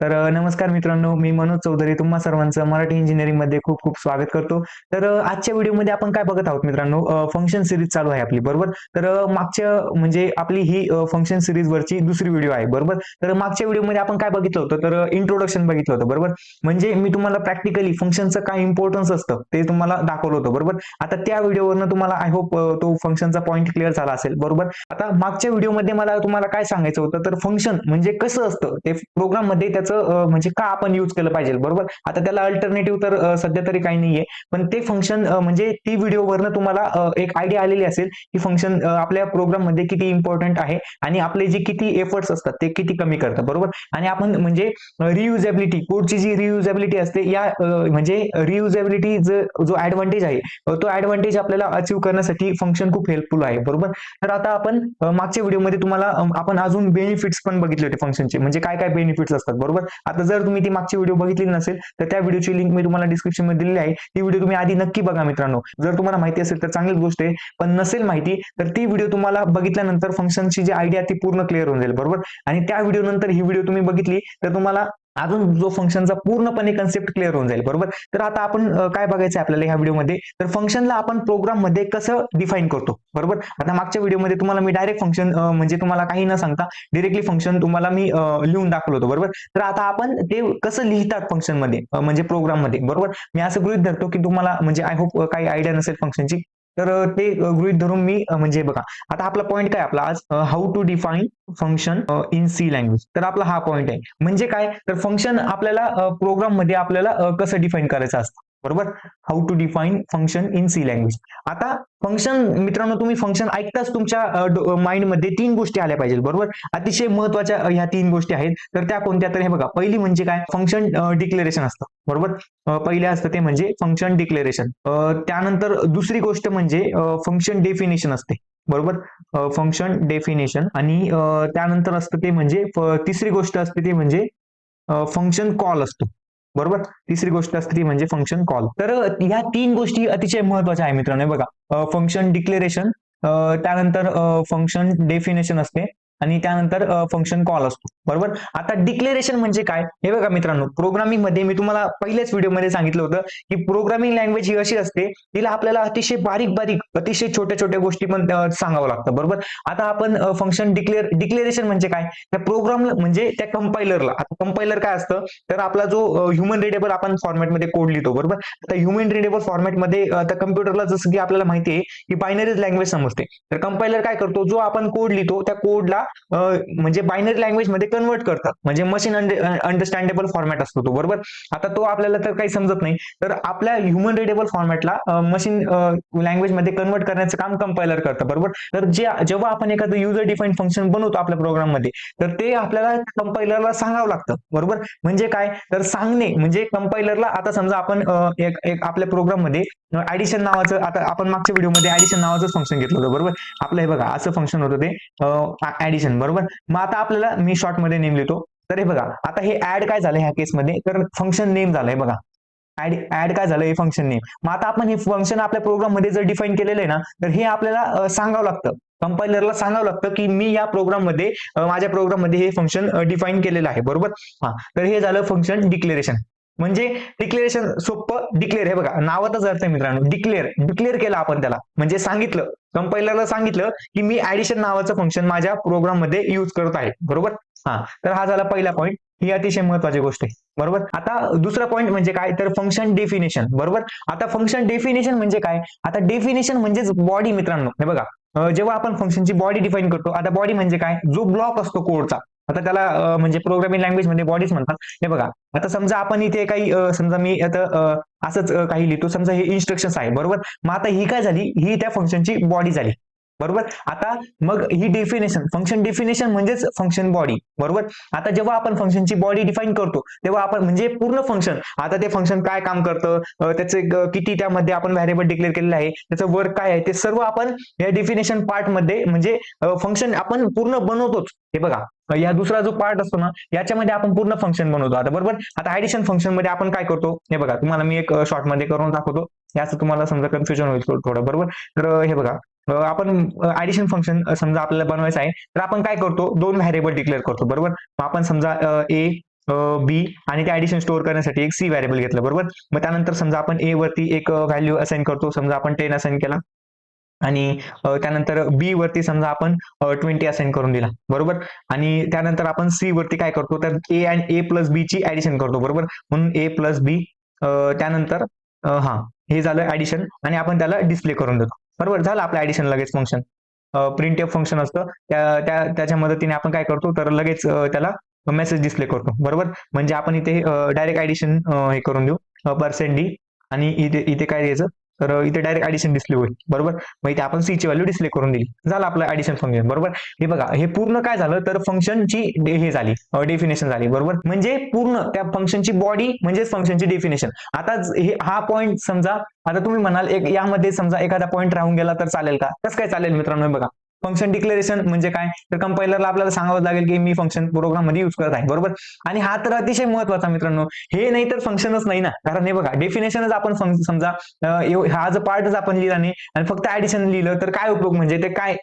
तर नमस्कार मित्रांनो, मी मनोज चौधरी तुम्हा सर्वांचं मराठी इंजिनिअरिंगमध्ये खूप खूप स्वागत करतो. तर आजच्या व्हिडिओमध्ये आपण काय बघत आहोत मित्रांनो, फंक्शन सिरीज चालू आहे आपली बरोबर. तर मागच्या म्हणजे आपली ही फंक्शन सिरीज वरची दुसरी व्हिडिओ आहे बरोबर. तर मागच्या व्हिडिओमध्ये आपण काय बघितलं होतं, तर इंट्रोडक्शन बघितलं होतं बरोबर. म्हणजे मी तुम्हाला प्रॅक्टिकली फंक्शनचं काय इम्पॉर्टन्स असतं ते तुम्हाला दाखवलं होतं बरोबर. आता त्या व्हिडिओवरनं तुम्हाला आय होप तो फंक्शनचा पॉईंट क्लिअर झाला असेल बरोबर. आता मागच्या व्हिडिओमध्ये मला तुम्हाला काय सांगायचं होतं, तर फंक्शन म्हणजे कसं असतं ते प्रोग्राममध्ये त्याचं म्हणजे का आपण युज केलं पाहिजे बरोबर. आता त्याला अल्टरनेटिव्ह तर सध्या तरी काही नाहीये. पण ते फंक्शन म्हणजे ती व्हिडिओवरनं तुम्हाला एक आयडिया आलेली असेल, की फंक्शन आपल्या प्रोग्राममध्ये किती इम्पॉर्टंट आहे आणि आपले जे किती एफर्ट्स असतात ते किती कमी करतात बरोबर. आणि आपण म्हणजे रियुजेबिलिटी कोडची जी रियुजेबिलिटी असते या म्हणजे रियुजेबिलिटी जो ऍडव्हांटेज आहे तो ऍडव्हांटेज आपल्याला अचीव्ह करण्यासाठी फंक्शन खूप हेल्पफुल आहे बरोबर. तर आता आपण मागच्या व्हिडिओमध्ये तुम्हाला आपण अजून बेनिफिट्स पण बघितले होते फंक्शनचे म्हणजे काय काय बेनिफिट्स असतात बरोबर. आता जर तुम्ही ती मागची व्हिडिओ बघितली नसेल, तर त्या व्हिडिओची लिंक मी तुम्हाला डिस्क्रिप्शनमध्ये दिलेली आहे. ती व्हिडिओ तुम्ही आधी नक्की बघा मित्रांनो. जर तुम्हाला माहिती असेल तर चांगलीच गोष्ट आहे. पण नसेल माहिती तर ती व्हिडिओ तुम्हाला बघितल्यानंतर फंक्शनची जी आयडिया ती पूर्ण क्लिअर होऊन जाईल बरोबर. आणि त्या व्हिडिओ नंतर ही व्हिडिओ तुम्ही बघितली तर तुम्हाला अजून जो फंक्शनचा पूर्णपणे कन्सेप्ट क्लिअर होऊन जाईल बरोबर. तर आता आपण काय बघायचं आपल्याला ह्या व्हिडिओमध्ये तर फंक्शनला आपण प्रोग्राममध्ये कसं डिफाईन करतो बरोबर. आता मागच्या व्हिडिओमध्ये तुम्हाला मी डायरेक्ट फंक्शन म्हणजे तुम्हाला काही न सांगता डिरेक्टली फंक्शन तुम्हाला मी लिहून दाखवलं होतं बरोबर. तर आता आपण ते कसं लिहितात फंक्शनमध्ये म्हणजे प्रोग्राममध्ये बरोबर. मी असं गृहित धरतो की तुम्हाला म्हणजे आय होप काही आयडिया नसेल फंक्शनची. तर ते गृहित धरून मी म्हणजे बघा आता आपला पॉईंट काय आपला? आज how to define function in C language तर आपला हा पॉईंट आहे. म्हणजे काय? तर फंक्शन आपल्याला प्रोग्राममध्ये आपल्याला कसं डिफाईन करायचं असतं? बरोबर. How to define function in C language. आता फंक्शन मित्रांनो तुम्ही फंक्शन ऐकताच तुमच्या माइंडमध्ये तीन गोष्टी आल्या पाहिजेत बरोबर. अतिशय महत्त्वाच्या ह्या तीन गोष्टी आहेत. तर त्या कोणत्या तर हे बघा पहिली म्हणजे काय फंक्शन डिक्लेरेशन असतं बरोबर. पहिले असतं ते म्हणजे फंक्शन डिक्लेरेशन. त्यानंतर दुसरी गोष्ट म्हणजे फंक्शन डेफिनेशन असते. बरोबर. फंक्शन डेफिनेशन आणि त्यानंतर असतं ते म्हणजे तिसरी गोष्ट असते ते म्हणजे फंक्शन कॉल असतो. बरोबर. तिसरी गोष्ट असते ती म्हणजे फंक्शन कॉल. तर ह्या तीन गोष्टी अतिशय महत्त्वाच्या आहे मित्रांनो. बघा फंक्शन डिक्लेरेशन त्यानंतर फंक्शन डेफिनेशन असते आणि त्यानंतर फंक्शन कॉल असतो बरोबर. आता डिक्लेरेशन म्हणजे काय हे बघा मित्रांनो प्रोग्रामिंगमध्ये मी तुम्हाला पहिल्याच व्हिडिओमध्ये सांगितलं होतं की प्रोग्रामिंग लँग्वेज ही अशी असते तिला आपल्याला अतिशय बारीक बारीक अतिशय छोट्या छोट्या गोष्टी पण सांगावं लागतं बरोबर. आता आपण फंक्शन डिक्लेअर डिक्लेरेशन म्हणजे काय त्या प्रोग्राम म्हणजे त्या कंपायलरला आता कंपायलर काय असतं तर आपला जो ह्युमन रिडेबल आपण फॉर्मॅटमध्ये कोड लिहितो बरोबर. आता ह्युमन रिडेबल फॉर्मॅटमध्ये त्या कम्प्युटरला जसं की आपल्याला माहिती आहे की बायनरीज लँग्वेज समजते. तर कंपायलर काय करतो जो आपण कोड लिहितो त्या कोडला म्हणजे बायनरी लँग्वेजमध्ये कन्वर्ट करतात. म्हणजे मशीन अंडरस्टँडेबल फॉर्मॅट असतो तो बरोबर. आता तो आपल्याला तर काही समजत नाही. तर आपल्या ह्युमन रिडेबल फॉर्मॅटला मशीन लँग्वेजमध्ये कन्वर्ट करण्याचं काम कंपायलर करतं बरोबर. तर जे जेव्हा आपण एखादं युजर डिफाईन फंक्शन बनवतो आपल्या प्रोग्राममध्ये तर ते आपल्याला कंपायलरला सांगावं लागतं बरोबर. म्हणजे काय तर सांगणे म्हणजे कंपायलरला आता समजा आपण एक एक आपल्या प्रोग्राममध्ये ऍडिशन नावाचं आता आपण मागच्या व्हिडिओमध्ये ऍडिशन नावाचं फंक्शन घेतलं होतं बरोबर. आपलं हे बघा असं फंक्शन होतं ते ऍडिशन बरोबर. मग आता आपल्याला मी शॉर्टमध्ये नेम लिहितो. तर हे बघा आता हे ऍड काय झालं ह्या केसमध्ये तर फंक्शन नेम झालंय बघा. ऍड ऍड काय झालं हे फंक्शन नेम. मग आता आपण हे फंक्शन आपल्या प्रोग्राममध्ये जर डिफाईन केलेलं आहे ना तर हे आपल्याला सांगावं लागतं. कंपायलरला सांगावं लागतं की मी या प्रोग्राममध्ये माझ्या प्रोग्राममध्ये हे फंक्शन डिफाईन केलेलं आहे बरोबर. हा तर हे झालं फंक्शन डिक्लेरेशन. म्हणजे डिक्लेरेशन सोपं डिक्लेअर हे बघा नावातच अर्थ आहे मित्रांनो. डिक्लेअर डिक्लेअर केलं आपण त्याला. म्हणजे सांगितलं कंपाईलरला सांगितलं की मी ऍडिशन नावाचं फंक्शन माझ्या प्रोग्राममध्ये यूज करत आहे. बरोबर. हा. तर हा झाला पहिला पॉईंट ही अतिशय महत्वाची गोष्ट आहे. बरोबर. आता दुसरा पॉईंट म्हणजे काय? तर फंक्शन डेफिनेशन बरोबर. आता फंक्शन डेफिनेशन म्हणजे काय? आता डेफिनेशन म्हणजेच बॉडी मित्रांनो. हे बघा. जेव्हा आपण फंक्शनची बॉडी डिफाईन करतो आता बॉडी म्हणजे काय? जो ब्लॉक असतो कोडचा. आता त्याला म्हणजे प्रोग्रामिंग लँग्वेज म्हणजे बॉडीज म्हणतात. हे बघा आता समजा आपण इथे काही समजा मी आता असंच काही लिहितो समजा हे इन्स्ट्रक्शन्स आहे बरोबर. मग आता ही काय झाली ही त्या फंक्शनची बॉडी झाली. बरोबर. आता मग ही डेफिनेशन फंक्शन डेफिनेशन म्हणजेच फंक्शन बॉडी बरोबर. आता जेव्हा आपण फंक्शनची बॉडी डिफाईन करतो तेव्हा आपण म्हणजे पूर्ण फंक्शन आता ते फंक्शन काय काम करतं त्याचे किती त्यामध्ये आपण व्हॅरिएबल डिक्लेअर केलेलं आहे त्याचं वर्क काय आहे ते सर्व आपण या डेफिनेशन पार्टमध्ये म्हणजे फंक्शन आपण पूर्ण बनवतोच. हे बघा या दुसरा जो पार्ट असतो ना याच्यामध्ये आपण पूर्ण फंक्शन बनवतो आता बरोबर. आता ऍडिशन फंक्शनमध्ये आपण काय करतो हे बघा तुम्हाला मी एक शॉर्टमध्ये करून दाखवतो. याचं तुम्हाला समजा कन्फ्युजन होईल थोडं बरोबर. तर हे बघा आपण ऍडिशन फंक्शन समजा आपल्याला बनवायचं आहे तर आपण काय करतो? दोन व्हॅरिएबल डिक्लेअर करतो बरोबर. आपण समजा ए बी आणि ते ऍडिशन स्टोअर करण्यासाठी एक सी व्हॅरेबल घेतलं बरोबर? मग त्यानंतर समजा आपण ए वरती एक व्हॅल्यू असाइन करतो समजा आपण टेन असाइन केला. आणि त्यानंतर बी वरती समजा आपण ट्वेंटी असाइन करून दिला बरोबर? आणि त्यानंतर आपण सी वरती काय करतो? तर ए अँड ए प्लस बी ची ऍडिशन करतो बरोबर? म्हणून ए प्लस बी त्यानंतर हा हे झालं ऍडिशन आणि आपण त्याला डिस्प्ले करून देतो. बरोबर झालं आपलं ऍडिशन लगेच फंक्शन प्रिंट एफ फंक्शन असतं. त्या त्याच्या मदतीने आपण काय करतो तर लगेच त्याला मेसेज डिस्प्ले करतो. बरोबर? म्हणजे आपण इथे डायरेक्ट ऍडिशन हे करून देऊ. पर्सेंट डी आणि इथे इथे काय द्यायचं? तर इथे डायरेक्ट ऍडिशन डिस्प्ले होईल बरोबर? मग इथे आपण सी ची व्हॅल्यू डिस्प्ले करून दिली. झालं आपलं ऍडिशन फंक्शन बरोबर? हे बघा हे पूर्ण काय झालं? तर फंक्शनची हे झाली. डेफिनेशन झाली. बरोबर? म्हणजे पूर्ण त्या फंक्शनची बॉडी म्हणजेच फंक्शनची डेफिनेशन आता हे हा पॉईंट समजा आता तुम्ही म्हणाल एक यामध्ये समजा एखादा पॉईंट राहून गेला तर चालेल का? कसं काय चालेल मित्रांनो बघा. फंक्शन डिक्लेरेशन म्हणजे काय? तर कंपायलरला आपल्याला सांगावं लागेल की मी फंक्शन प्रोग्राममध्ये युज करत आहे. बरोबर? आणि हा तर अतिशय महत्त्वाचा मित्रांनो. हे नाही तर फंक्शनच नाही ना. कारण हे बघा डेफिनेशनच आपण समजा हा जो पार्टच आपण लिहिला नाही आणि फक्त ऍडिशन लिहिलं तर काय उपयोग म्हणजे ते काय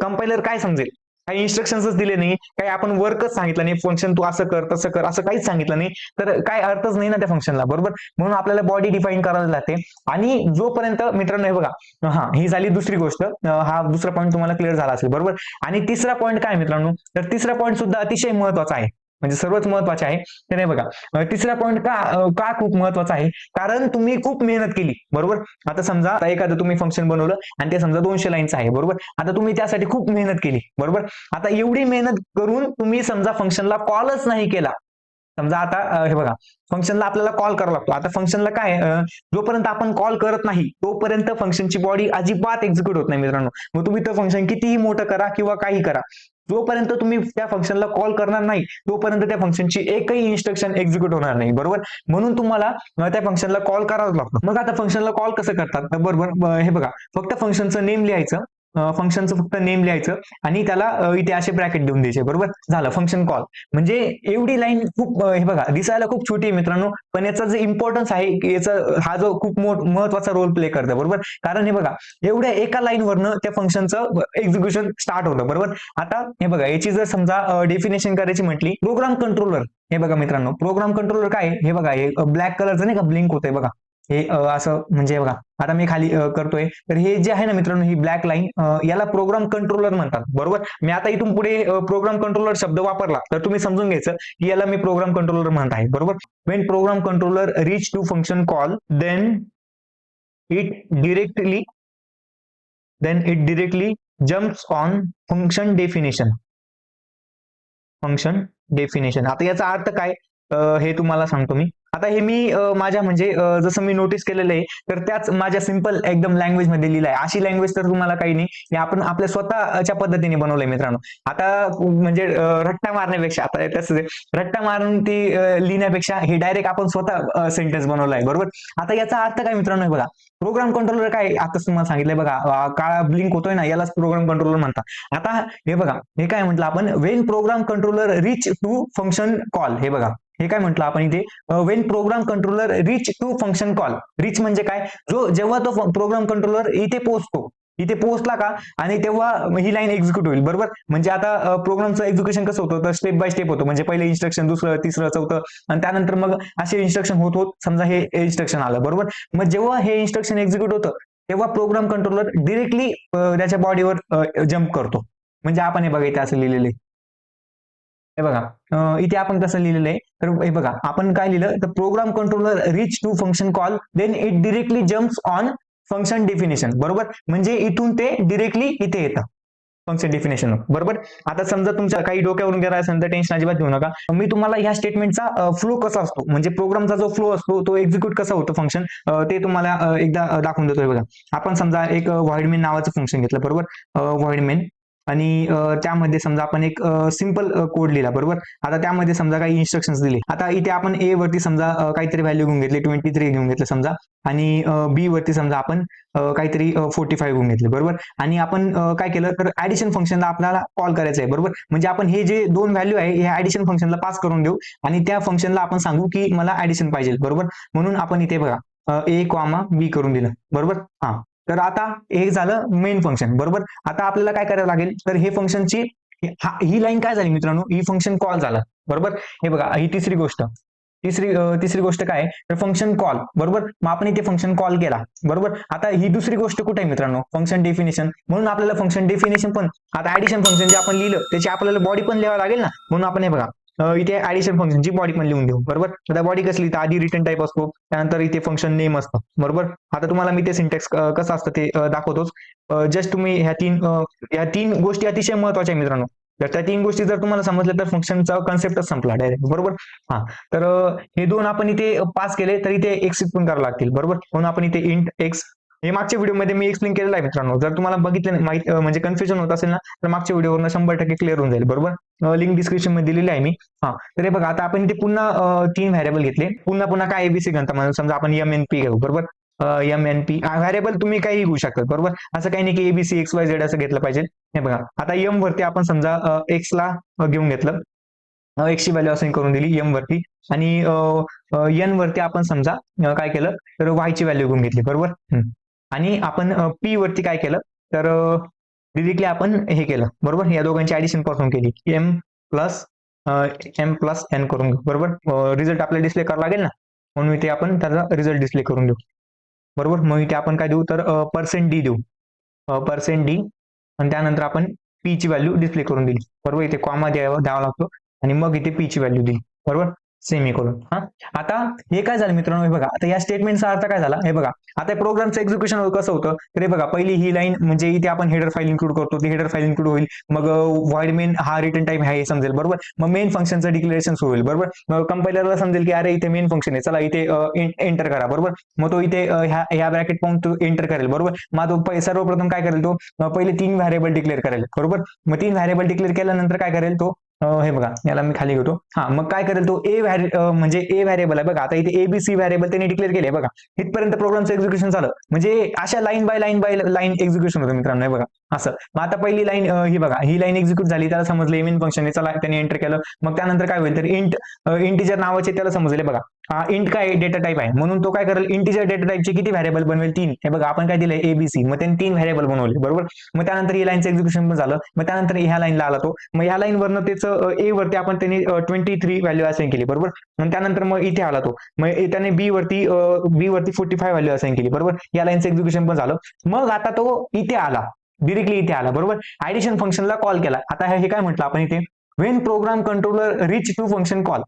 कंपायलर काय समजेल? काही इन्स्ट्रक्शन्सच दिले नाही काही आपण वर्कच सांगितलं नाही फंक्शन तू असं कर तसं कर असं काहीच सांगितलं नाही तर काय अर्थच नाही ना त्या फंक्शनला बरोबर? म्हणून आपल्याला बॉडी डिफाईन करायला लागते आणि जोपर्यंत मित्रांनो हे बघा हा ही झाली दुसरी गोष्ट हा दुसरा पॉईंट तुम्हाला क्लिअर झाला असेल बरोबर? आणि तिसरा पॉईंट काय मित्रांनो? तर तिसरा पॉईंट सुद्धा अतिशय महत्त्वाचा आहे. म्हणजे सर्वात महत्त्वाचे आहे. तर नाही बघा. तिसरा पॉईंट का का खूप महत्त्वाचा आहे? कारण तुम्ही खूप मेहनत केली बरोबर? आता समजा आता एखादं तुम्ही फंक्शन बनवलं आणि ते समजा दोनशे लाईनचं आहे बरोबर? आता तुम्ही त्यासाठी खूप मेहनत केली बरोबर? आता एवढी मेहनत करून तुम्ही समजा फंक्शनला कॉलच नाही केला. समजा आता हे बघा फंक्शनला आपल्याला कॉल करावा लागतो. आता फंक्शनला काय जोपर्यंत आपण कॉल करत नाही तोपर्यंत फंक्शनची बॉडी अजिबात एक्झिक्यूट होत नाही मित्रांनो. मग तुम्ही तर फंक्शन कितीही मोठं करा किंवा काही करा. जोपर्यंत तुम्ही त्या फंक्शनला कॉल करणार नाही तोपर्यंत त्या फंक्शनची एकही इन्स्ट्रक्शन एक्झिक्यूट होणार नाही बरोबर? म्हणून तुम्हाला त्या फंक्शनला कॉल करावाच लागतो. मग आता फंक्शनला कॉल कसं करतात? बरोबर हे बघा. फक्त फंक्शनचं नेम लिहायचं. फंक्शनचं फक्त नेम लिहायचं आणि त्याला इथे असे ब्रॅकेट देऊन द्यायचे बरोबर? झालं फंक्शन कॉल म्हणजे एवढी लाईन खूप हे बघा दिसायला खूप छोटी आहे मित्रांनो पण याचा जे इम्पॉर्टन्स आहे याचा हा जो खूप मोठ महत्त्वाचा रोल प्ले करतो बरोबर? कारण हे बघा एवढ्या एका लाईन वरनं त्या फंक्शनचं एक्झिक्युशन स्टार्ट होतं बरोबर? आता हे बघा याची जर समजा डेफिनेशन करायची म्हटली प्रोग्राम कंट्रोलर हे बघा मित्रांनो प्रोग्राम कंट्रोलर काय हे बघा हे ब्लॅक कलरचं नाही का ब्लिंक होतंय बघा. हे असं म्हणजे बघा आता मी खाली करतोय. तर हे जे आहे ना मित्रांनो ही ब्लॅक लाईन याला प्रोग्राम कंट्रोलर म्हणतात. बरोबर? मी आता इथून पुढे प्रोग्राम कंट्रोलर शब्द वापरला तर तुम्ही समजून घ्यायचं की याला मी प्रोग्राम कंट्रोलर म्हणत आहे. बरोबर? When program controller reach to function call then it directly then it directly jumps on function definition function definition आता याचा अर्थ काय? हे तुम्हाला सांगतो मी. आता हे मी माझ्या म्हणजे जसं मी नोटीस केलेलं आहे तर त्याच माझ्या सिंपल एकदम लँग्वेजमध्ये लिहिलं आहे अशी लँग्वेज तर तुम्हाला काही नाही. आपण आपल्या स्वतःच्या पद्धतीने बनवलंय मित्रांनो. आता म्हणजे रट्टा मारण्यापेक्षा आता तसं रट्टा मारून ती लिहिण्यापेक्षा हे डायरेक्ट आपण स्वतः सेंटेन्स बनवलाय. बरोबर? आता याचा अर्थ काय मित्रांनो बघा. प्रोग्राम कंट्रोलर काय आता तुम्हाला सांगितलंय बघा. काळा ब्लिंक होतोय ना यालाच प्रोग्राम कंट्रोलर म्हणतात. आता हे बघा हे काय म्हटलं आपण? When program controller reach to function call हे बघा. हे काय म्हटलं आपण इथे? When program controller reach to function call reach म्हणजे काय? जो जेव्हा तो प्रोग्राम कंट्रोलर इथे पोहोचतो इथे पोहोचला का? आणि तेव्हा ही लाईन एक्झिक्यूट होईल बरोबर? म्हणजे आता प्रोग्रामचं एक्झिक्युशन कसं होतं? तर स्टेप बाय स्टेप होतं. म्हणजे पहिले इन्स्ट्रक्शन दुसरं तिसरं चौथं आणि त्यानंतर मग असे इन्स्ट्रक्शन होत होत समजा हे इन्स्ट्रक्शन आलं बरोबर? मग जेव्हा हे इन्स्ट्रक्शन एक्झिक्यूट होतं तेव्हा प्रोग्राम कंट्रोलर डिरेक्टली त्याच्या बॉडीवर जम्प करतो. म्हणजे आपण हे बघायचं असं लिहिलेलं आहे. हे बघा. इथे आपण कसं लिहिलेलं आहे. तर हे बघा आपण काय लिहिलं? तर program controller reach to function call then it directly jumps on function definition बरोबर? म्हणजे इथून ते डिरेक्टली इथे येतं. फंक्शन डेफिनेशन बरोबर? आता समजा तुमच्या काही डोक्यावरून गेला असेल तर टेन्शन अजिबात घेऊ नका. मी तुम्हाला ह्या स्टेटमेंटचा फ्लो कसा असतो? म्हणजे प्रोग्रामचा जो फ्लो असतो तो एक्झिक्यूट कसा होतो फंक्शन ते तुम्हाला एकदा दाखवून देतोय बघा. आपण समजा एक व्हॉइडमेन नावाचं फंक्शन घेतलं. बरोबर? व्हॉइडमेन आणि त्यामध्ये समजा आपण एक सिंपल कोड लिहिला बरोबर? आता त्यामध्ये समजा काही इन्स्ट्रक्शन्स दिले. आता इथे आपण ए वरती समजा काहीतरी व्हॅल्यू घेऊन घेतली ट्वेंटी थ्री घेऊन घेतलं समजा. आणि बी वरती समजा आपण काहीतरी फोर्टी फाईव्ह घेऊन घेतले बरोबर? आणि आपण काय केलं? तर ऍडिशन फंक्शनला आपल्याला कॉल करायचं आहे बरोबर? म्हणजे आपण हे जे दोन व्हॅल्यू आहे हे ऍडिशन फंक्शनला पास करून देऊ आणि त्या फंक्शनला आपण सांगू की मला ऍडिशन पाहिजे बरोबर? म्हणून आपण इथे बघा ए कॉमा बी करून दिलं बरोबर? हा. तर आता हे झालं मेन फंक्शन बरोबर? आता आपल्याला काय करायला लागेल? तर हे फंक्शनची ही लाईन काय झाली मित्रांनो? ही फंक्शन कॉल झालं बरोबर? हे बघा ही तिसरी गोष्ट. तिसरी तिसरी गोष्ट काय आहे? तर फंक्शन कॉल बरोबर? मग आपण इथे फंक्शन कॉल केला बरोबर? आता ही दुसरी गोष्ट कुठे आहे मित्रांनो? फंक्शन डेफिनेशन म्हणून आपल्याला फंक्शन डेफिनेशन पण आता ऍडिशन फंक्शन जे आपण लिहिलं त्याची आपल्याला बॉडी पण लिहावं लागेल ना? म्हणून आपण हे बघा इथे ऍडिशन फंक्शनची बॉडी पण लिहून देऊ. बरोबर? आता बॉडी कसली? तर आधी रिटर्न टाईप असतो त्यानंतर इथे फंक्शन नेम असतं. बरोबर? आता तुम्हाला मी ते सिंटेक्स कसं असतं ते दाखवतोच. जस्ट तुम्ही ह्या तीन ह्या तीन गोष्टी अतिशय महत्त्वाच्या आहे मित्रांनो. तर त्या तीन गोष्टी जर तुम्हाला समजल्या तर फंक्शनचा कन्सेप्टच संपला डायरेक्ट बरोबर? हा. तर हे दोन आपण इथे पास केले तर इथे एक्स पण करावं लागतील. बरोबर? म्हणून आपण इथे इंट एक्स हे मागच्या व्हिडिओमध्ये मी एक्सप्लेन केलेलं आहे मित्रांनो. जर तुम्हाला बघितलं माहिती म्हणजे कन्फ्युजन होत असेल ना तर मागच्या व्हिडिओवरून शंभर टक्के क्लिअर होऊन जाईल बरोबर? लिंक डिस्क्रिप्शनमध्ये दिलेली आहे मी. हा तर हे बघा आता आपण इथे पुन्हा तीन व्हॅरेबल घेतले. पुन्हा पुन्हा काय एबीसी घनता म्हणून समजा आपण एम एन पी घेऊ बरोबर? एम एन पी व्हॅरेबल तुम्ही काही घेऊ शकता बरोबर? असं काही नाही की एबीसी एक्स वाय झेड असं घेतलं पाहिजे. हे बघा आता एम वरती आपण समजा एक्स ला घेऊन घेतलं. एक्सची व्हॅल्यू असाइन करून दिली एम वरती. आणि एन वरती आपण समजा काय केलं? तर वायची व्हॅल्यू घेऊन घेतली बरोबर? आणि आपण पी वरती काय केलं? तर डिरेक्टली आपण हे केलं बरोबर? या दोघांची ऍडिशनपासून केली. M plus M plus N करून घेऊ बरोबर? रिझल्ट आपल्याला डिस्प्ले करावा लागेल ना? म्हणून इथे आपण त्याचा रिझल्ट डिस्प्ले करून देऊ. बरोबर? मग इथे आपण काय देऊ? तर पर्सेंट डी देऊ. पर्सेंट डी आणि त्यानंतर आपण पी ची व्हॅल्यू डिस्प्ले करून दिली. बरोबर? इथे कॉमा द्यावा द्यावा लागतो. आणि मग इथे पी ची व्हॅल्यू दिली. बरोबर? सेमी हा? आता हे काय झालं मित्रांनो? हे बघा. आता या स्टेटमेंटचा अर्थ काय झाला? हे बघा. आता प्रोग्रामचं एक्झिक्युशन कसं होतं? तर हे बघा पहिली ही लाईन म्हणजे इथे आपण हेडर फाईल इन्क्लूड करतो. ती हेडर फाईल इन्क्लूड होईल. मग वाईड मेन हा रिटर्न टाइम आहे हे समजेल. बरोबर? मग मेन फंक्शनचं डिक्लेरेशन होईल. बरोबर? मग कंपायलरला समजेल की अरे इथे मेन फंक्शन आहे. चला इथे एंटर करा. बरोबर? मग तो इथे ह्या ब्रॅकेट पाहून तो एंटर करेल. बरोबर? मग तो सर्वप्रथम काय करेल तो? पहिले तीन व्हॅरिएबल डिक्लेअर करेल. बरोबर? मग तीन व्हॅरिएबल डिक्लेअर केल्यानंतर काय करेल तो? हे बघा याला मी खाली घेतो. हा मग काय करेल तो ए व्हॅरि म्हणजे ए व्हॅरिएबल आहे बघा. आता इथे एबीसी व्हॅरिएबल त्यांनी डिक्लेअर केले बघा. इथपर्यंत प्रोग्रामचं एक्झिक्युशन झालं. म्हणजे अशा line by line by line execution होतं मित्रांनो हे बघा. असं. मग आता पहिली लाईन ही बघा. ही लाईन एक्झिक्यूट झाली त्याला समजलं मेन फंक्शन चला त्याने एंटर केलं. मग त्यानंतर काय होईल तर इंट इंटिजर नावाचे त्याला समजले बघा. हा इंट काय डेटा टाईप आहे. म्हणून तो काय करेल इंटीजर डेटा टाईपचे किती व्हॅरिएबल बनवेल? तीन. हे बघा आपण काय दिलंय? एबीसी मग त्यांनी तीन व्हॅरेबल बनवले बरोबर? मग त्यानंतर ही लाईनचं एक्झिक्युशन पण झालं. मग त्यानंतर ह्या लाईनला आला तो. मग ह्या लाईन वरनं त्याचं ए वरती आपण त्यांनी ट्वेंटी थ्री व्हॅल्यू असाइन केली बरोबर? मग त्यानंतर मग इथे आला तो. मग त्याने बी वरती बी वरती फोर्टी फाय व्हॅल्यू असाइन केली बरोबर? या लाईनचं एक्झिक्युशन पण झालं. मग आता तो इथे आला. डिरेक्टली इथे आला बरोबर? ऍडिशन फंक्शनला कॉल केला. आता हे काय म्हटलं आपण इथे? When program controller reach to function call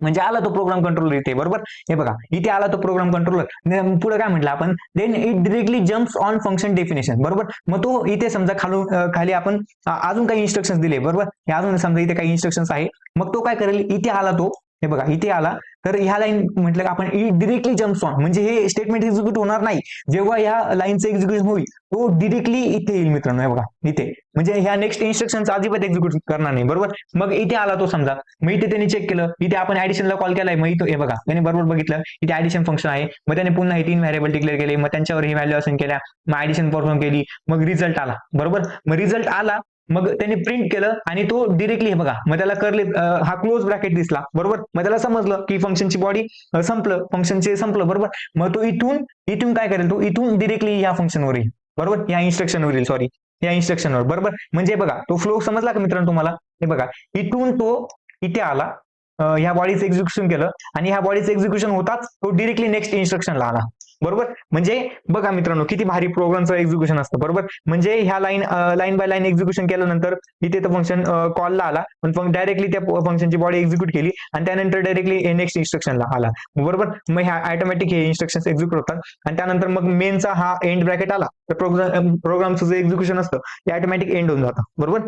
म्हणजे आला तो प्रोग्राम कंट्रोलर इथे बरोबर? हे बघा इथे आला तो प्रोग्राम कंट्रोलर पुढे काय म्हटलं आपण? Then it directly jumps on function definition बरोबर? मग तो इथे समजा खालून खाली आपण अजून काही इन्स्ट्रक्शन दिले बरोबर? हे अजून समजा इथे काही इन्स्ट्रक्शन आहे. मग तो काय करेल? इथे आला तो हे बघा इथे आला तर ह्या लाईन म्हटलं का आपण डिरेक्टली जम्प ऑन म्हणजे हे स्टेटमेंट एक्झिक्यूट होणार नाही. जेव्हा ह्या लाईनचं एक्झिक्युशन होईल तो डिरेक्टली इथे येईल मित्रांनो. हे बघा इथे. म्हणजे ह्या नेक्स्ट इन्स्ट्रक्शनचा अजिबात एक्झिक्यूट करणार नाही. बरोबर? मग इथे आला तो समजा. मग इथे त्यांनी चेक केलं. इथे आपण ऍडिशनला कॉल केलाय. मग इथं हे बघा. त्याने बरोबर बघितलं. इथे ऍडिशन फंक्शन आहे. मग त्याने पुन्हा हे तीन व्हॅरेबल डिक्लेअर केले. मग त्यांच्यावर हे व्हॅल्यू केल्या. मग ऍडिशन परफॉर्म केली. मग रिझल्ट आला. बरोबर? मग रिझल्ट आला. मग त्याने प्रिंट केलं आणि तो डिरेक्टली हे बघा मग त्याला करले हा क्लोज ब्रॅकेट दिसला बरोबर? मग त्याला समजलं की फंक्शनची बॉडी संपलं फंक्शनचे संपलं बरोबर? मग तो इथून इथून काय करेल तो? इथून डिरेक्टली या फंक्शनवर येईल बरोबर? या इन्स्ट्रक्शनवर येईल सॉरी या इन्स्ट्रक्शनवर बरोबर? म्हणजे बघा तो फ्लो समजला का मित्रांनो तुम्हाला? हे बघा इथून तो इथे आला ह्या बॉडीचं एक्झिक्युशन केलं आणि ह्या बॉडीचं एक्झिक्युशन होताच तो डिरेक्टली नेक्स्ट इन्स्ट्रक्शनला आला. बरोबर? म्हणजे बघा मित्रांनो किती भारी प्रोग्रामचं एक्झिक्युशन असतं बरोबर? म्हणजे ह्या line line by line execution केल्यानंतर इथे तर फंक्शन कॉलला आला पण डायरेक्टली त्या फंक्शनची बॉडी एक्झिक्यूट केली आणि त्यानंतर डायरेक्टली नेक्स्ट इन्स्ट्रक्शनला आला बरोबर? मग ह्या ऑटोमॅटिक हे इन्स्ट्रक्शन एक्झिक्यूट होतात आणि त्यानंतर मग मेनचा हा एंड ब्रॅकेट आला तर प्रोग्राम प्रोग्रामचं जे एक्झिक्युशन असतं ते ऑटोमॅटिक एंड होऊन जातं बरोबर?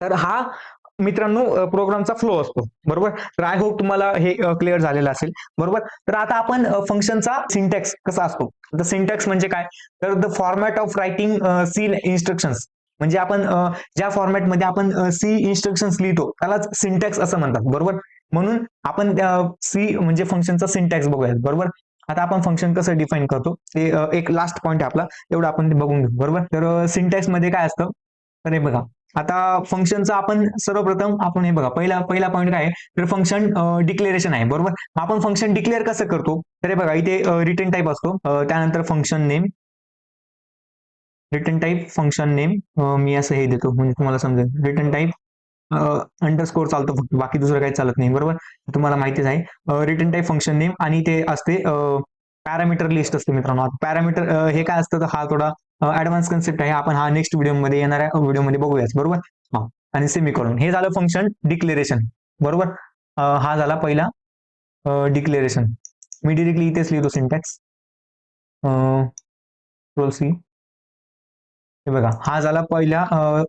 तर हा मित्रांनो प्रोग्रामचा फ्लो असतो. बरोबर? तर आय होप तुम्हाला हे क्लिअर झालेलं असेल. बरोबर? तर आता आपण फंक्शनचा सिंटॅक्स कसा असतो? द सिंटॅक्स म्हणजे काय? तर the format of writing C instructions म्हणजे आपण ज्या फॉर्मॅटमध्ये आपण सी इन्स्ट्रक्शन्स लिहितो त्यालाच सिंटॅक्स असं म्हणतात. बरोबर? म्हणून आपण सी म्हणजे फंक्शनचा सिंटॅक्स बघूयात. बरोबर? आता आपण फंक्शन कसं डिफाईन करतो? ते एक लास्ट पॉईंट आपला. एवढं आपण ते बघून घेऊ. बरोबर? तर सिंटॅक्समध्ये काय असतं? तर हे बघा. आता फंक्शनचं आपण सर्वप्रथम आपण हे बघा पहिला पहिला पॉईंट काय तर फंक्शन डिक्लेरेशन आहे बरोबर? आपण फंक्शन डिक्लेअर कसं करतो? तर हे बघा इथे रिटर्न टाईप असतो. त्यानंतर function name return type function name मी असं हे देतो म्हणजे तुम्हाला समजेल. रिटर्न टाईप अंडरस्कोर चालतो फक्त बाकी दुसरं काही चालत नाही बरोबर? तुम्हाला माहितीच आहे. रिटर्न टाईप फंक्शन नेम आणि ते असते पॅरामीटर लिस्ट असते मित्रांनो. पॅरामीटर हे काय असतं? तर हा थोडा ऍडव्हान्स कन्सेप्ट आहे. आपण हा नेक्स्ट व्हिडिओमध्ये येणाऱ्या व्हिडिओमध्ये बघूयाच बरोबर? हा. आणि सेमिकॉलन हे झालं फंक्शन डिक्लेरेशन बरोबर? हा झाला पहिला डिक्लेरेशन मी डिरेक्टली इथेच लिहितो सिंटॅक्स सी हे बघा. हा झाला पहिला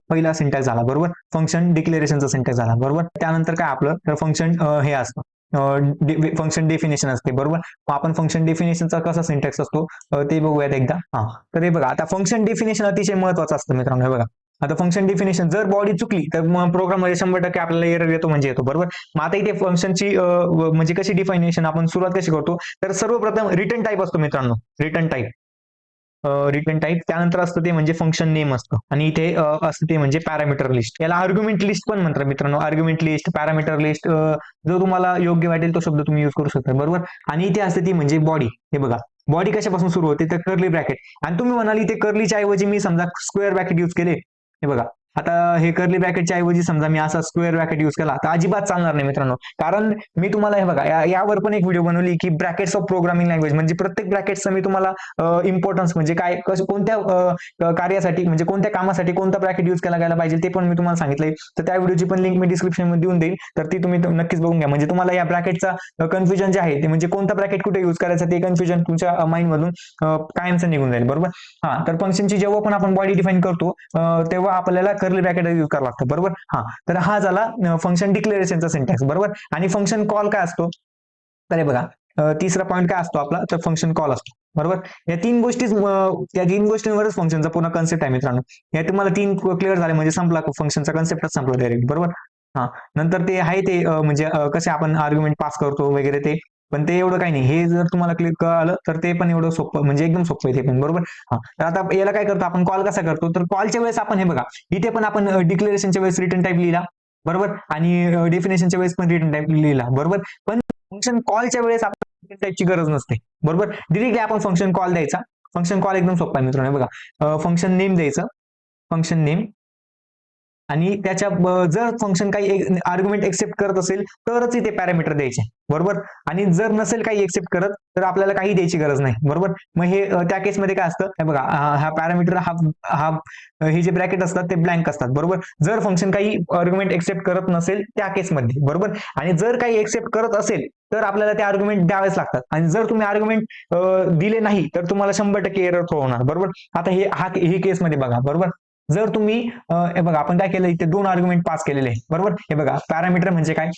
पहिला सिंटॅक्स झाला. बरोबर? फंक्शन डिक्लेरेशनचा सिंटॅक्स झाला. बरोबर? त्यानंतर काय आपलं? तर फंक्शन हे असतं. फंक्शन डेफिनेशन असते बरोबर? मग आपण फंक्शन डेफिनेशनचा कसा सिंटॅक्स असतो? ते बघूयात एकदा. हा तर हे बघा आता फंक्शन डेफिनेशन अतिशय महत्वाचं असतं मित्रांनो हे बघा. आता फंक्शन डेफिनेशन जर बॉडी चुकली तर प्रोग्राममध्ये शंभर टक्के आपल्याला एरर येतो म्हणजे येतो बरोबर? मग आता इथे फंक्शनची म्हणजे कशी डिफायनेशन आपण सुरुवात कशी करतो? तर सर्वप्रथम रिटर्न टाईप असतो मित्रांनो रिटर्न टाईप रिटर्न टाईप त्यानंतर असतं ते म्हणजे फंक्शन नेम असतं. आणि इथे असतं ते म्हणजे पॅरामीटर लिस्ट याला आर्ग्युमेंट लिस्ट पण म्हणतात मित्रांनो. आर्ग्युमेंट लिस्ट पॅरामीटर लिस्ट जो तुम्हाला योग्य वाटेल तो शब्द तुम्ही युज करू शकता. बरोबर? आणि इथे असते ती म्हणजे बॉडी हे बघा. बॉडी कशापासून सुरू होते? तर कर्ली ब्रॅकेट आणि तुम्ही म्हणाल इथे कर्लीच्या ऐवजी मी समजा स्क्वेअर ब्रॅकेट युज केले. हे बघा. आता हे कर्ली ब्रॅकेटच्या ऐवजी समजा मी असा स्क्वेअर ब्रॅकेट युज केला तर अजिबात चालणार नाही मित्रांनो. कारण मी तुम्हाला हे बघा यावर पण एक व्हिडिओ बनवली की ब्रॅकेट्स ऑफ प्रोग्रामिंग लँग्वेज म्हणजे प्रत्येक ब्रॅकेटचं मी तुम्हाला इम्पॉर्टन्स म्हणजे काय कसं कोणत्या कार्यासाठी म्हणजे कोणत्या कामासाठी कोणता ब्रॅकेट युज केला गेला पाहिजे ते पण मी तुम्हाला सांगितलंय. तर त्या व्हिडिओची पण लिंक मी डिस्क्रिप्शनमध्ये देऊन देईल तर ती तुम्ही नक्कीच बघून घ्या. म्हणजे तुम्हाला या ब्रॅकेटचा कन्फ्युजन जे आहे ते म्हणजे कोणता ब्रॅकेट कुठे युज करायचं ते कन्फ्युजन तुमच्या माइंड मधून कायमचं निघून जाईल. बरोबर? हा तर फंक्शनची जेव्हा पण आपण बॉडी डिफाईन करतो तेव्हा आपल्याला करली ब्रॅकेट यूज करावं लागतं बरोबर? हा तर हा झाला फंक्शन डिक्लेरेशनचा सिंटॅक्स बरोबर? आणि फंक्शन कॉल काय असतो? तर बघा तिसरा पॉईंट काय असतो आपला? तर फंक्शन कॉल असतो बरोबर? या तीन गोष्टी या तीन गोष्टींवरच फंक्शनचा पूर्ण कन्सेप्ट आहे मित्रांनो. या तुम्हाला तीन क्लिअर झाले म्हणजे संपला फंक्शनचा कन्सेप्टच संपला डायरेक्ट बरोबर? हा नंतर ते आहे ते म्हणजे कसे आपण आर्ग्युमेंट पास करतो वगैरे ते. पण ते एवढं काही नाही. हे जर तुम्हाला क्लिक कळालं तर ते पण एवढं सोपं म्हणजे एकदम सोपं आहे ते पण बरोबर? हा. तर आता याला काय करतो आपण? कॉल कसा करतो? तर कॉलच्या वेळेस आपण हे बघा. इथे पण आपण डिक्लेरेशनच्या वेळेस रिटर्न टाईप लिहिला बरोबर? आणि डेफिनेशनच्या वेळेस पण रिटर्न टाईप लिहिला बरोबर? पण फंक्शन कॉलच्या वेळेस आपण रिटर्न टाईपची गरज नसते बरोबर? डिरेक्टली आपण फंक्शन कॉल द्यायचा. फंक्शन कॉल एकदम सोपा आहे मित्रांनो बघा. फंक्शन नेम द्यायचं. फंक्शन नेम आणि त्याच्या जर फंक्शन काही आर्ग्युमेंट एक्सेप्ट करत असेल तरच इथे पॅरामीटर द्यायचे. बरोबर? आणि जर नसेल काही एक्सेप्ट करत तर आपल्याला काही द्यायची गरज नाही. बरोबर? मग हे त्या केसमध्ये काय असतं? हे बघा हा- पॅरामीटर हा हा हे जे ब्रॅकेट असतात ते ब्लँक असतात. बरोबर? जर फंक्शन काही आर्ग्युमेंट एक्सेप्ट करत नसेल त्या केसमध्ये बरोबर? आणि जर काही एक्सेप्ट करत असेल तर आपल्याला ते आर्ग्युमेंट द्यावेच लागतात. आणि जर तुम्ही आर्ग्युमेंट दिले नाही तर तुम्हाला शंभर टक्के एरर थ्रो होणार बरोबर? आता हे हा हे केसमध्ये बघा. बरोबर? जर तुम्ही हे बघा आपण काय केलं इथे दोन आर्ग्युमेंट पास केलेले आहे बरोबर? हे बघा पॅरामीटर म्हणजे काय?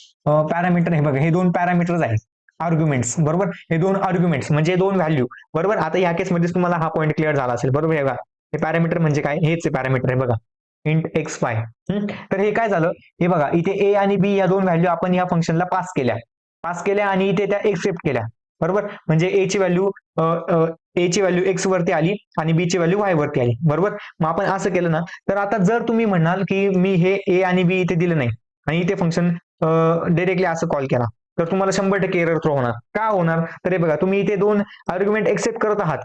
पॅरामीटर हे बघा हे दोन पॅरामीटर्स आहेत. आर्ग्युमेंट्स बरोबर? हे दोन आर्ग्युमेंट्स म्हणजे दोन व्हॅल्यू बरोबर? आता या केसमध्ये तुम्हाला हा पॉईंट क्लिअर झाला असेल बरोबर? हे बघा हे पॅरामीटर म्हणजे काय? हेच पॅरामीटर आहे बघा. इंट एक्स वाय तर हे काय झालं? हे बघा इथे ए आणि बी या दोन व्हॅल्यू आपण या फंक्शनला पास केल्या. पास केल्या आणि इथे त्या एक्सेप्ट केल्या. बरोबर? म्हणजे ए ची व्हॅल्यू ए ची व्हॅल्यू एक्स वरती आली आणि बी ची व्हॅल्यू वाय वरती आली. बरोबर? मग आपण असं केलं ना तर आता जर तुम्ही म्हणाल की मी हे ए आणि बी इथे दिलं नाही आणि इथे फंक्शन डायरेक्टली असं कॉल केला तर तुम्हाला शंभर टक्के एरर थ्रो होणार. का होणार? तर हे बघा तुम्ही इथे दोन आर्ग्युमेंट एक्सेप्ट करत आहात.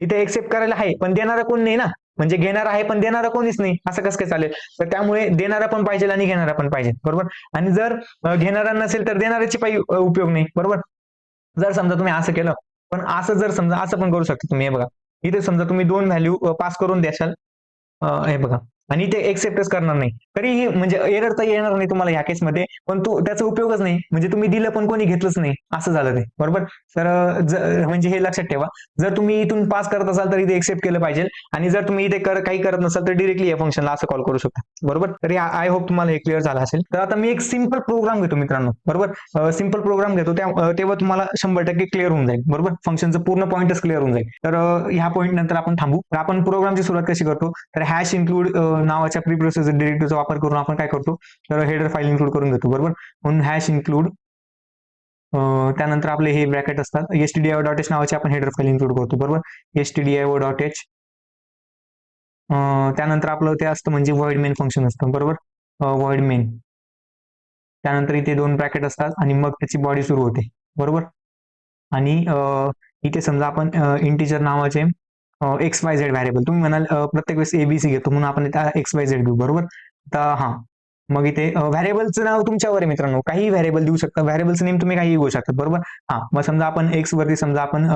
इथे एक्सेप्ट करायला आहे पण देणारा कोण नाही ना? म्हणजे घेणारा आहे पण देणारा कोणीच नाही. असं कसं काय चालेल? तर त्यामुळे देणारा पण पाहिजे आणि घेणारा पण पाहिजे. बरोबर? आणि जर घेणारा नसेल तर देणाऱ्याची पाहिजे उपयोग नाही. बरोबर? जर समजा तुम्ही असं केलं पण असं जर समजा असं पण करू शकता तुम्ही हे बघा. इथे समजा तुम्ही दोन व्हॅल्यू पास करून द्याल. हे बघा. आणि इथे एक्सेप्टच करणार नाही. तरीही म्हणजे एरर तर येणार नाही तुम्हाला या केसमध्ये पण तो त्याचा उपयोगच नाही. म्हणजे तुम्ही दिलं पण कोणी घेतलंच नाही. असं झालं ते. बरोबर? तर म्हणजे हे लक्षात ठेवा. जर तुम्ही इथून पास करत असाल तर इथे एक्सेप्ट केलं पाहिजे. आणि जर तुम्ही इथे कर- काही करत नसाल तर डिरेक्टली या फंक्शनला असं कॉल करू शकता. बरोबर? तरी आय होप तुम्हाला हे क्लिअर झालं असेल. तर आता मी एक सिंपल प्रोग्राम घेतो मित्रांनो. बरोबर? सिंपल प्रोग्राम घेतो. त्या तेव्हा तुम्हाला शंभर टक्के क्लिअर होऊन जाईल. बरोबर? फंक्शनचं पूर्ण पॉईंटच क्लिअर होऊन जाईल. तर ह्या पॉईंट नंतर आपण थांबू. तर आपण प्रोग्रामची सुरुवात कशी करतो? तर हॅश इन्क्लूड नावाच्या प्री प्रोसेसर वापर करून आपण काय करतो? तर हेडर फाईल इन्क्लूड करून घेतो बरोबर? म्हणून हॅश इन्क्लूड त्यानंतर आपले हे ब्रॅकेट असतात. S T D I dot H नावाचे आपण हेडर फाईल इन्क्लूड करतो बरोबर? S T D I dot H त्यानंतर आपलं ते असतं म्हणजे वर्ड मेन फंक्शन असतं बरोबर? वर्ड मेन त्यानंतर इथे दोन ब्रॅकेट असतात आणि मग त्याची बॉडी सुरू होते बरोबर? आणि इथे समजा आपण इंटीजर नावाचे एक्स वाय झेड व्हॅरिएबल तुम्ही म्हणाल प्रत्येक वेळेस एबीसी घेतो म्हणून आपण एक्स वाय झेड घेऊ बरोबर? तर हा. मग इथे व्हॅरिएबलचं नाव तुमच्यावर आहे मित्रांनो. काही व्हॅरिएबल देऊ शकता. व्हॅरिएबलचं नेम तुम्ही काही घेऊ शकता बरोबर? हा. मग समजा आपण एक्स वरती समजा आपण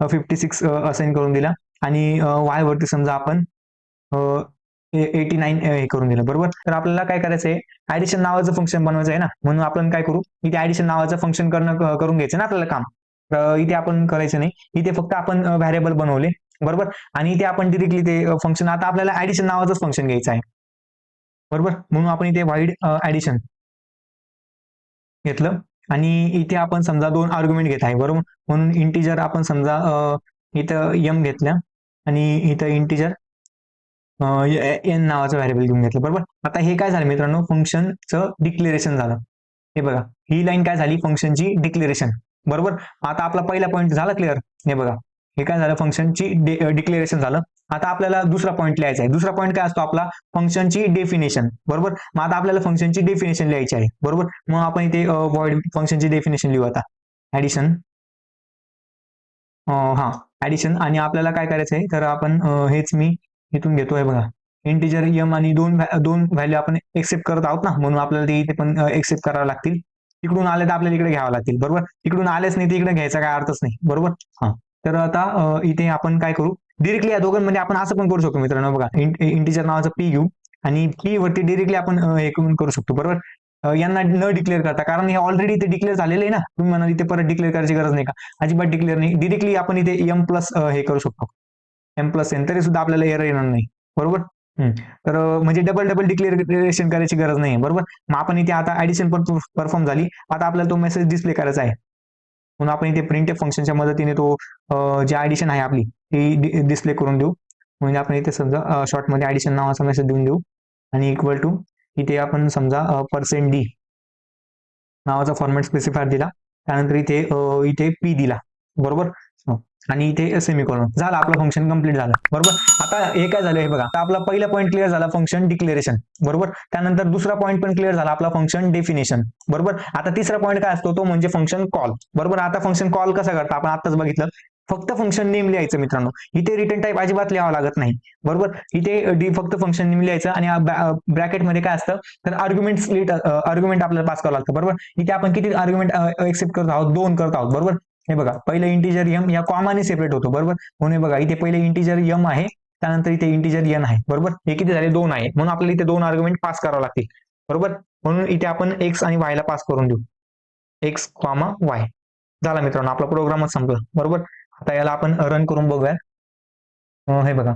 फिफ्टी सिक्स असाइन करून दिला आणि वाय वरती समजा आपण एटी नाईन हे करून दिलं बरोबर? तर आपल्याला काय करायचं आहे ऍडिशन नावाचं फंक्शन बनवायचं आहे ना? म्हणून आपण काय करू? इथे ऍडिशन नावाचं फंक्शन करणं करून घ्यायचं ना आपल्याला काम? तर इथे आपण करायचं नाही. इथे फक्त आपण व्हॅरिएबल बनवले बरोबर? आणि इथे आपण डिरेक्टली ते फंक्शन आता आपल्याला ऍडिशन नावाचंच फंक्शन घ्यायचं आहे. बरोबर? म्हणून आपण इथे वाईड ऍडिशन घेतलं. आणि इथे आपण समजा दोन आर्ग्युमेंट घेत आहे बरोबर? म्हणून इंटिजर आपण समजा इथं यम घेतल्या आणि इथं इंटिजर एन नावाचं व्हॅरिएबल घेऊन घेतलं बरोबर? आता हे काय झालं मित्रांनो? फंक्शनचं डिक्लेरेशन झालं. हे बघा ही लाईन काय झाली? फंक्शनची डिक्लेरेशन बरोबर? आता आपला पहिला पॉईंट झाला क्लिअर हे बघा हे काय झालं? फंक्शनची डिक्लेरेशन झालं. आता आपल्याला दुसरा पॉईंट लिहायचा आहे. दुसरा पॉईंट काय असतो आपला? फंक्शनची डेफिनेशन बरोबर? मग आता आपल्याला फंक्शनची डेफिनेशन लिहायची आहे. बरोबर? मग आपण इथे वॉइड फंक्शनची डेफिनेशन लिहू आता. ऍडिशन हा. ऍडिशन आणि आपल्याला काय करायचं आहे? तर आपण हेच मी इथून घेतोय बघा. इंटिजर यम आणि दोन दोन व्हॅल्यू आपण एक्सेप्ट करत आहोत ना? म्हणून आपल्याला ते इथे पण एक्सेप्ट करावं लागतील. तिकडून आले तर आपल्याला इकडे घ्यावं लागतील. बरोबर? तिकडून आलेच नाही तिकडे घ्यायचा काय अर्थच नाही. बरोबर? हा. तर आता इथे आपण काय करू? डिरेक्टली या दोघांमध्ये आपण असं पण करू शकतो मित्रांनो. बघा इंटीजर नावाचं पी घेऊ आणि पी वरती डिरेक्टली आपण हे करू शकतो बरोबर? यांना न डिक्लेअर करता कारण हे ऑलरेडी इथे डिक्लेअर झालेलं आहे ना? तुम्ही म्हणाल इथे परत डिक्लेअर करायची गरज नाही का? अजिबात डिक्लेअर नाही. डिरेक्टली आपण इथे एम प्लस हे करू शकतो. एम प्लस एन तरी सुद्धा आपल्याला एरर येणार नाही बरोबर? तर म्हणजे डबल डबल डिक्लेरेशन करायची गरज नाही बरोबर? मग आपण इथे आता ऍडिशन पण परफॉर्म झाली. आता आपल्याला तो मेसेज डिस्प्ले करायचा आहे. म्हणून आपण इथे प्रिंट फंक्शनच्या मदतीने तो जे ऍडिशन आहे आपली ती डिस्प्ले करून देऊ. म्हणजे आपण इथे समजा शॉर्टमध्ये ऍडिशन नावाचा मेसेज देऊन देऊ. आणि इक्वल टू इथे आपण समजा पर्सेंट डी नावाचा फॉर्मॅट स्पेसिफायर दिला. त्यानंतर इथे इथे पी दिला. बरोबर? आणि इथे सेमिकॉलॉन झालं आपलं फंक्शन कंप्लीट झालं. बरोबर? आता हे काय झालं हे बघा. आता आपला पहिला पॉईंट क्लिअर झाला फंक्शन डिक्लेरेशन बरोबर? त्यानंतर दुसरा पॉईंट पण क्लिअर झाला आपला फंक्शन डेफिनेशन बरोबर? आता तिसरा पॉईंट काय असतो तो म्हणजे फंक्शन कॉल बरोबर? आता फंक्शन कॉल कसा करता? आपण आताच बघितलं. फक्त फंक्शन नेम लिहायचं मित्रांनो. इथे रिटर्न टाईप अजिबात लिहावं लागत नाही. बरोबर? इथे डी फक्त फंक्शन नेम लिहायचं आणि ब्रॅकेटमध्ये काय असतं? तर आर्ग्युमेंट लिट आर्ग्युमेंट आपल्याला पास करावं लागतं. बरोबर? इथे आपण किती आर्ग्युमेंट एक्सेप्ट करत आहोत? दोन करत आहोत. बरोबर? हे बघा पहिलं इंटिजर यम या कॉमाने सेपरेट होतो बरोबर? म्हणून बघा इथे पहिले इंटिजर यम आहे त्यानंतर इथे इंटिजर एन आहे बरोबर? हे किती झाले? दोन आहे. म्हणून आपल्याला इथे दोन आर्ग्युमेंट पास करावं लागतील बरोबर? म्हणून इथे आपण एक्स आणि वाय ला पास करून देऊ. एक्स कॉमा वाय झाला मित्रांनो आपला प्रोग्रामच संपला बरोबर? आता याला आपण रन करून बघूया. हे बघा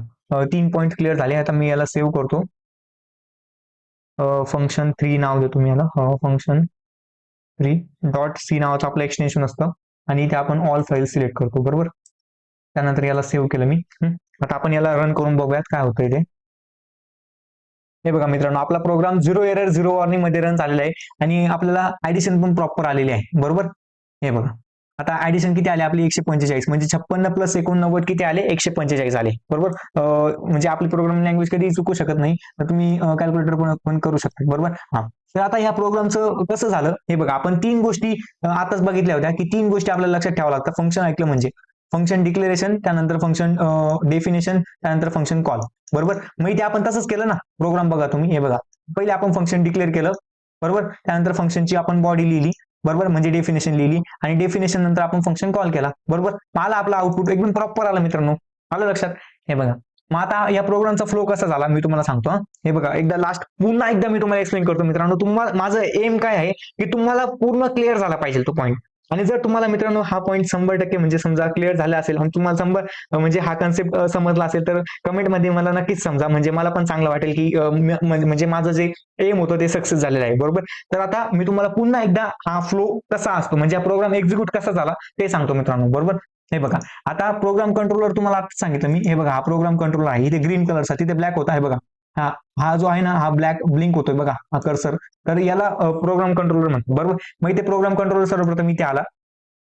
तीन पॉईंट क्लिअर झाले. आता मी याला सेव्ह करतो. फंक्शन थ्री नाव देतो मी याला. फंक्शन थ्री डॉट सी नावाचं आपलं एक्सटेन्शन असतं. आणि इथे आपण ऑल फाईल सिलेक्ट करतो बरोबर? त्यानंतर याला सेव्ह केलं मी. आता आपण याला रन करून बघूयात काय होतं इथे हे बघा मित्रांनो आपला प्रोग्राम झिरो एरर झिरो वॉर्निंगमध्ये रन झालेला आहे आणि आपल्याला ऍडिशन पण प्रॉपर आलेली आहे बरोबर? हे बघा. आता ऍडिशन किती आले? आपली एकशे पंचेचाळीस म्हणजे छप्पन्न प्लस एकोणनव्वद किती आले? एकशे पंचेचाळीस आले बरोबर? म्हणजे आपली प्रोग्राम लँग्वेज कधी चुकू शकत नाही तर तुम्ही कॅल्क्युलेटर पण पण करू शकता बरोबर? हा. तर आता ह्या प्रोग्रामचं कसं झालं? हे बघा आपण तीन गोष्टी आताच बघितल्या होत्या की तीन गोष्टी आपल्याला लक्षात ठेवा लागतात फंक्शन ऐकलं म्हणजे. फंक्शन डिक्लेरेशन त्यानंतर फंक्शन डेफिनेशन त्यानंतर फंक्शन कॉल बरोबर? मग इथे आपण तसंच केलं ना? प्रोग्राम बघा तुम्ही हे बघा. पहिले आपण फंक्शन डिक्लेअर केलं. बरोबर? त्यानंतर फंक्शनची आपण बॉडी लिहिली. बरोबर? म्हणजे डेफिनेशन लिहिली. आणि डेफिनेशन नंतर आपण फंक्शन कॉल केला. बरोबर? मला आपला आउटपुट एकदम प्रॉपर आला मित्रांनो. आलं लक्षात? हे बघा. मग आता या प्रोग्रामचा फ्लो कसा झाला मी तुम्हाला सांगतो हे. बघा एकदा लास्ट पुन्हा एकदा मी तुम्हाला एक्सप्लेन करतो मित्रांनो. तुम्हाला माझं एम काय आहे की तुम्हाला पूर्ण क्लिअर झाला पाहिजे तो पॉईंट आणि जर तुम्हाला मित्रांनो हा पॉईंट शंभर टक्के म्हणजे समजा क्लिअर झाला असेल आणि तुम्हाला शंभर म्हणजे हा कन्सेप्ट समजला असेल तर कमेंटमध्ये मला नक्कीच समजा म्हणजे मला पण चांगलं वाटेल की म्हणजे माझं जे एम होतं ते सक्सेस झालेलं आहे बरोबर? तर आता मी तुम्हाला पुन्हा एकदा हा फ्लो कसा असतो म्हणजे हा प्रोग्राम एक्झिक्यूट कसा झाला ते सांगतो मित्रांनो बरोबर? हे बघा आता प्रोग्राम कंट्रोलर तुम्हाला आता सांगितलं मी. हे बघा हा प्रोग्राम कंट्रोलर आहे. इथे ग्रीन कलरचा तिथे ब्लॅक होता हे बघा. हा हा जो आहे ना हा ब्लॅक ब्लिंक होतोय बघा हा कर्सर तर याला प्रोग्राम कंट्रोलर म्हणतो बरोबर? मग इथे प्रोग्राम कंट्रोलर सर्वप्रथम इथे आला.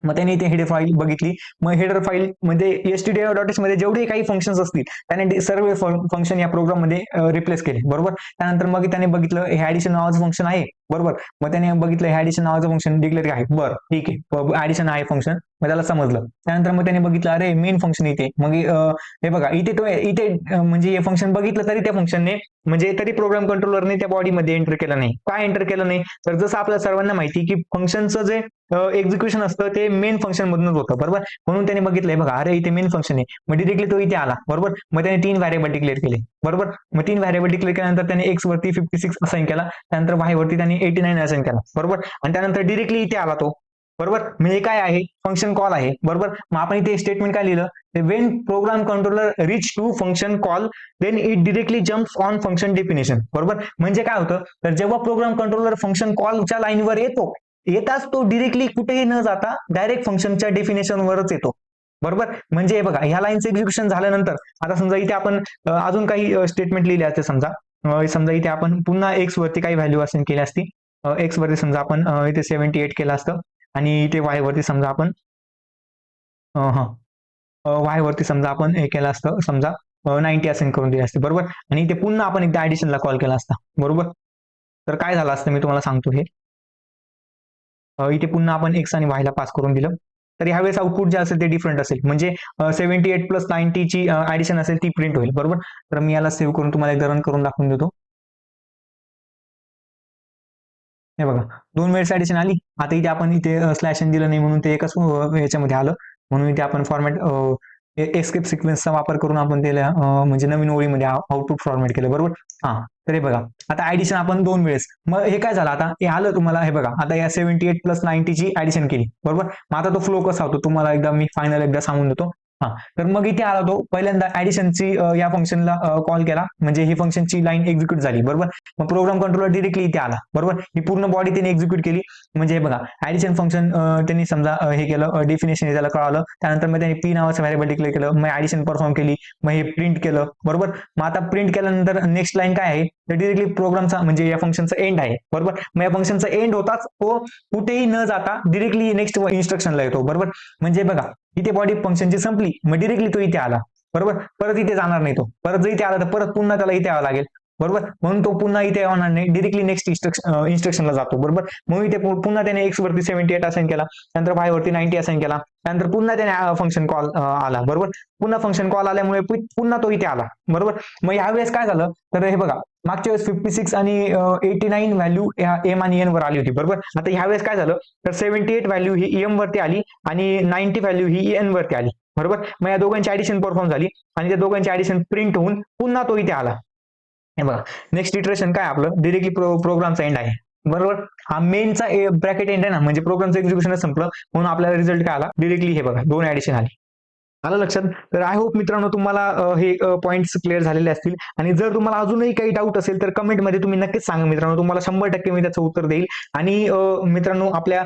मग त्याने इथे हेडर फाईल बघितली. मग हेडर फाईल म्हणजे एस टी डॉट एसमध्ये जेवढे काही फंक्शन्स असतील त्याने सर्व फंक्शन या प्रोग्राममध्ये रिप्लेस केले. बरोबर? त्यानंतर मग त्याने बघितलं हे ऍडिशन नावाचं फंक्शन आहे. बरोबर. मग त्याने बघितलं हे ऍडिशन नावाचं फंक्शन डिक्लेअर आहे. बरं ठीक आहे. ऍडिशन आहे फंक्शन मग त्याला समजलं. त्यानंतर मग त्याने बघितलं अरे मेन फंक्शन इथे. मग हे बघा इथे तो इथे म्हणजे हे फंक्शन बघितलं तरी त्या फंक्शनने म्हणजे तरी प्रोग्राम कंट्रोलरने त्या बॉडीमध्ये एंटर केलं नाही. काय एंटर केलं नाही? तर जसं आपल्या सर्वांना माहिती की फंक्शनचं जे एक्झिक्युशन असतं ते मेन फंक्शन मधूनच होतं. बरोबर? म्हणून त्याने बघितलंय बघा अरे इथे मेन फंक्शन आहे. मग डिरेक्टली तो इथे आला. बरोबर? मग त्याने तीन व्हॅरिएबल डिक्लेअर केले. बरोबर? मग तीन व्हॅरिएबल डिक्लेअर केल्यानंतर त्याने एक्स वरती फिफ्टी सिक्स असाइन केला. त्यानंतर वाय वरती त्याने एटी नाईन असाइन केला बरोबर? आणि त्यानंतर डिरेक्टली इथे आला तो. बरोबर? म्हणजे काय आहे? फंक्शन कॉल आहे. बरोबर? मग आपण इथे स्टेटमेंट काय लिहिलं? When program controller reach to function call then it directly jump on function definition बरोबर? म्हणजे काय होतं? तर जेव्हा प्रोग्राम कंट्रोलर फंक्शन कॉलच्या लाईनवर येतो येताच तो डिरेक्टली कुठेही न जाता डायरेक्ट फंक्शनच्या डेफिनेशनवरच येतो. बरोबर? म्हणजे हे बघा ह्या लाईनचं एक्झिक्युशन झाल्यानंतर आता समजा इथे आपण अजून काही स्टेटमेंट लिहिले असते समजा. समजा इथे आपण पुन्हा एक्स वरती काही व्हॅल्यू असेल केली असती एक्स वरती समजा आपण इथे सेव्हन्टी एट केलं असतं आणि इथे वाय वरती समजा आपण हा वाय वरती समजा आपण हे केलं असतं समजा नाईन्टी असेन करून दिली असते बरोबर? आणि इथे पुन्हा आपण एकदा ऍडिशनला कॉल केला असता बरोबर? तर काय झालं असतं मी तुम्हाला सांगतो हे. इथे पुन्हा आपण एक्स आणि वायला पास करून दिलं. तर ह्यावेळेस आउटपुट जे असेल ते डिफरंट असेल. म्हणजे सेव्हन्टी एट प्लस नाईन्टीची ऍडिशन असेल ती प्रिंट होईल. बरोबर? तर मी याला सेव्ह करून तुम्हाला एकदा रन करून दाखवून देतो. हे बघा. दोन वेळेस ऍडिशन आली. आता इथे आपण इथे स्लॅशन दिलं नाही म्हणून ते एकाच याच्यामध्ये आलं. म्हणून इथे आपण फॉर्मॅट एस्केप सिक्वेन्सचा वापर करून आपण त्याला म्हणजे नवीन ओळीमध्ये आउटपुट फॉर्मेट केलं बरोबर? हा तर हे बघा. आता ऍडिशन आपण दोन वेळेस. मग हे काय झालं आता? हे आलं तुम्हाला हे बघा. आता या सेव्हन्टी एट प्लस नाईन्टीची ऍडिशन केली बरोबर? मग आता तो फ्लो कसा होतो? तुम्हाला एकदा मी फायनल एकदा सांगून देतो. हा तर मग इथे आला तो. पहिल्यांदा ऍडिशनची या फंक्शनला कॉल केला. म्हणजे ही फंक्शनची लाईन एक्झिक्यूट झाली. बरोबर? मग प्रोग्राम कंट्रोलर डिरेक्टली इथे आला. बरोबर? ही पूर्ण बॉडी त्यांनी एक्झिक्यूट केली. म्हणजे हे बघा ऍडिशन फंक्शन त्यांनी समजा हे केलं डेफिनेशन त्याला कळालं. त्यानंतर मग त्यांनी पी नावाचं व्हॅरेबल डिक्लेअर केलं. मग ऍडिशन परफॉर्म केली. मग हे प्रिंट केलं. बरोबर? मग आता प्रिंट केल्यानंतर नेक्स्ट लाईन काय आहे? तर डिरेक्टली प्रोग्रामचा म्हणजे या फंक्शनचा एंड आहे. बरोबर? मग या फंक्शनचा एंड होताच तो कुठेही न जाता डिरेक्टली नेक्स्ट इन्स्ट्रक्शनला येतो. बरोबर? म्हणजे बघा इथे बॉडी फंक्शनची संपली. मग डिरेक्टली तो इथे आला. बरोबर? परत इथे जाणार नाही तो. परत जर इथे आला तर परत पुन्हा त्याला इथे यावं लागेल. बरोबर? म्हणून तो पुन्हा इथे येणार नाही. डिरेक्टली नेक्स्ट इन्स्ट्रक्शन इन्स्ट्रक्शनला जातो. बरोबर? म्हणून इथे पुन्हा त्याने एक्स वरती सेव्हन्टी एट असाइन केला. त्यानंतर वाय वरती नाईन्टी असाइन केला. त्यानंतर पुन्हा त्याने फंक्शन कॉल आला. बरोबर? पुन्हा फंक्शन कॉल आल्यामुळे पुन्हा तो इथे आला. बरोबर? मग यावेळेस काय झालं? तर हे बघा. मागच्या वेळेस फिफ्टी सिक्स आणि एटी नाईन व्हॅल्यू एम आणि एन वर आली होती. बरोबर? आता ह्यावेळेस काय झालं? तर सेव्हन्टी एट व्हॅल्यू ही एम वरती आली आणि नाईन्टी व्हॅल्यू ही एन वरती आली. बरोबर? मग या दोघांची ऍडिशन परफॉर्म झाली आणि त्या दोघांची ऍडिशन प्रिंट होऊन पुन्हा तो इथे आला. हे बघा नेक्स्ट इटरेशन काय आपलं? डिरेक्टली प्रोग्रामचा एंड आहे. बरोबर? हा मेनचा ब्रॅकेट एंड आहे ना. म्हणजे प्रोग्रामचं एक्झिक्युशन संपलं. म्हणून आपल्याला रिझल्ट काय आला? डिरेक्टली हे बघा दोन ऍडिशन आली. आलं लक्षात? तर आय होप मित्रांनो तुम्हाला हे पॉईंट्स क्लिअर झालेले असतील. आणि जर तुम्हाला अजूनही काही डाऊट असेल तर कमेंटमध्ये तुम्ही नक्कीच सांगा मित्रांनो. तुम्हाला शंभर टक्के मी त्याचं उत्तर देईल. आणि मित्रांनो आपल्या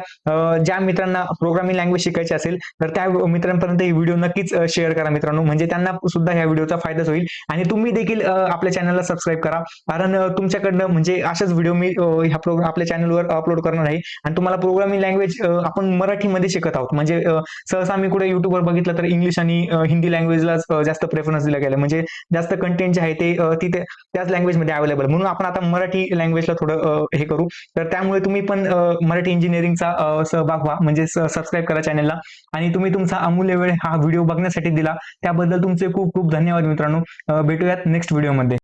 ज्या मित्रांना प्रोग्रामिंग लँग्वेज शिकायची असेल तर त्या मित्रांपर्यंत ही व्हिडिओ नक्कीच शेअर करा मित्रांनो. म्हणजे त्यांना सुद्धा ह्या व्हिडिओचा फायदाच होईल. आणि तुम्ही देखील आपल्या चॅनलला सबस्क्राईब करा. कारण तुमच्याकडनं म्हणजे अशाच व्हिडिओ मी ह्या प्रोग्राम आपल्या चॅनलवर अपलोड करणार आहे. आणि तुम्हाला प्रोग्रामिंग लँग्वेज आपण मराठीमध्ये शिकत आहोत. म्हणजे सहसा मी कुठे युट्यूबवर बघितलं तर इंग्लिश आणि आणि हिंदी लँग्वेजलाच जास्त प्रेफरन्स दिला गेला. म्हणजे जास्त कंटेंट जे आहे ते तिथे त्याच लँग्वेजमध्ये अवेलेबल म्हणून आपण आता मराठी लँग्वेजला थोडं हे करू. तर त्यामुळे तुम्ही पण मराठी इंजिनिअरिंगचा सहभाग व्हा. म्हणजे सबस्क्राईब करा चॅनलला आणि तुम्ही तुमचा अमूल्य वेळ हा व्हिडिओ बघण्यासाठी दिला. त्याबद्दल तुमचे खूप खूप धन्यवाद मित्रांनो. भेटूयात नेक्स्ट व्हिडिओमध्ये